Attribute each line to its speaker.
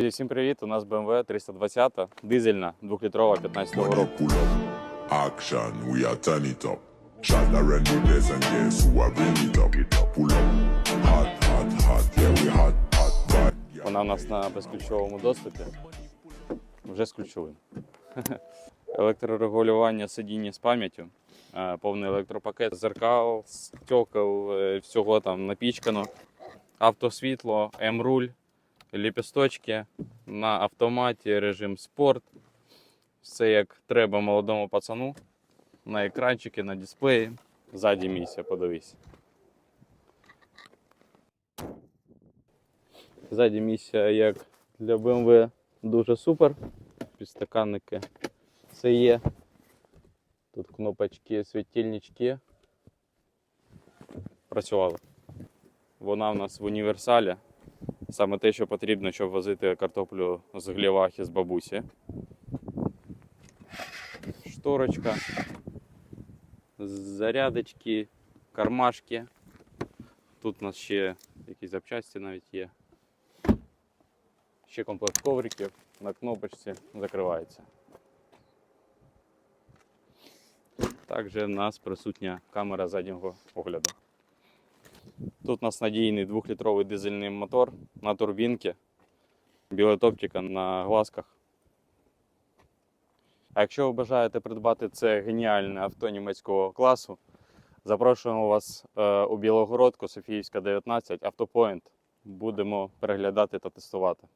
Speaker 1: Друзі, Всім привіт! У нас BMW 320 дизельна, 2-літрова 15
Speaker 2: When
Speaker 1: року.
Speaker 2: action, we are turn it up. Shot the and guess who I bring it up. Pull up, hot, hot, hot, yeah we hot, hot. Yeah.
Speaker 1: Вона в нас на безключовому доступі. Вже з ключовим. Електрорегулювання сидіння з пам'яттю, е, повний електропакет, зеркал, стекол, е, всього там напічкано. Автосвітло, М-руль, ліпісточки на автоматі, режим спорт. Все як треба молодому пацану. На екранчики, на дисплеї. Ззаді місця, подивись. Ззаді місця, як для BMW, дуже супер. Підстаканники все є. Тут кнопочки, світильнички. Працювали. Вона в нас в універсалі. Саме те, що потрібно, щоб возити картоплю з глівахи з бабусі. Шторочка, зарядочки, кармашки. Тут у нас ще якісь запчасті навіть є. Ще комплект ковриків на кнопочці закривається. Також у нас присутня камера заднього огляду. Тут у нас надійний 2-літровий дизельний мотор на турбінці, білетоптика на глазках. А якщо ви бажаєте придбати це геніальне авто німецького класу, запрошуємо вас е, у Білогородку, Софіївська 19, Автопоінт. Будемо переглядати та тестувати.